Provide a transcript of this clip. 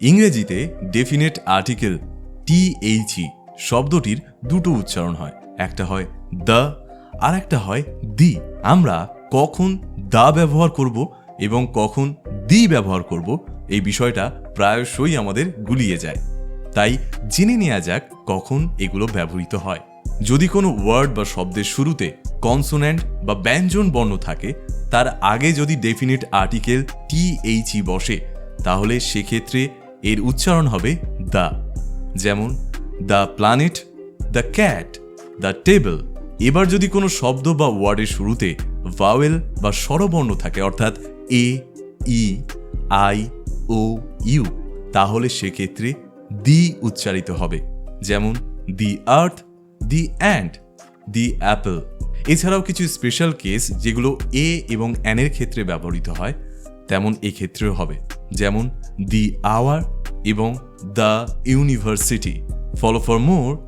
ইংরেজিতে definite article টিএইচই শব্দটির দুটো উচ্চারণ হয়। একটা হয় দ্য আর একটা হয় দি আমরা কখন দা ব্যবহার করব এবং কখন দি ব্যবহার করব, এই বিষয়টা প্রায়শই আমাদের গুলিয়ে যায়। তাই জেনে নেওয়া যাক কখন এগুলো ব্যবহৃত হয়। যদি কোনো ওয়ার্ড বা শব্দের শুরুতে কনসোন্যান্ট বা ব্যঞ্জন বর্ণ থাকে, তার আগে যদি ডেফিনিট আর্টিকেল টিএইচই বসে, তাহলে সেক্ষেত্রে এর উচ্চারণ হবে দ্য যেমন the planet the cat the table. এবার যদি কোনো শব্দ বা ওয়ার্ডের শুরুতে ভাওয়েল বা স্বরবর্ণ থাকে, অর্থাৎ A, E, I, O, U, তাহলে সেক্ষেত্রে দি উচ্চারিত হবে। যেমন, the earth, the and the apple. এছাড়াও কিছু স্পেশাল কেস যেগুলো এ এবং অ্যানের ক্ষেত্রে ব্যবহৃত হয়, তেমন এক্ষেত্রেও হবে। যেমন দি আওয়ার এবং the university follow for more